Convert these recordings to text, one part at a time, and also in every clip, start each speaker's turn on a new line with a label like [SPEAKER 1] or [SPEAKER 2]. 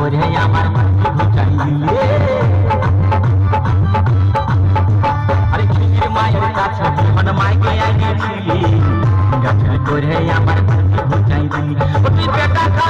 [SPEAKER 1] আমার মাটি ঘুচাই দিলে আরে খির মায়ের কাছে মন গাছের করে আমার মাটি ঘুচাই দিলি ও বিটি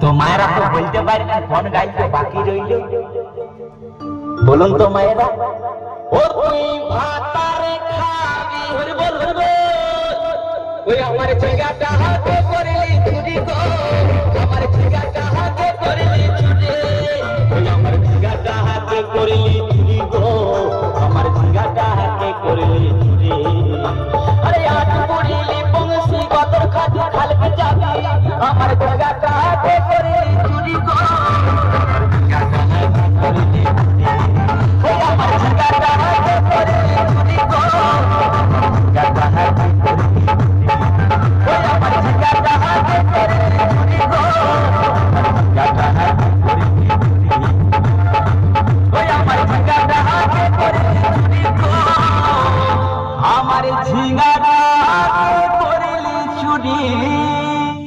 [SPEAKER 1] তো মায়েরা তো বলতে পারে না, কোন গাইতে বাকি রইল। বলুন তো মায়েরা। ও তুই ভাতার খাবি হরি বল হরি ওই আমার জায়গাটা হাতে করলি ছুটি গো। আমার জায়গাটা হাতে করলি ছুটি ওই আমার জায়গাটা হাতে করলি ছুটি গো। আমার জায়গাটা হাতে করলি ছুটি আরে আট পড়িলি বংশী গদর খাটু খালকে যাবি আমার জায়গাটা আর ঝিঙ্গা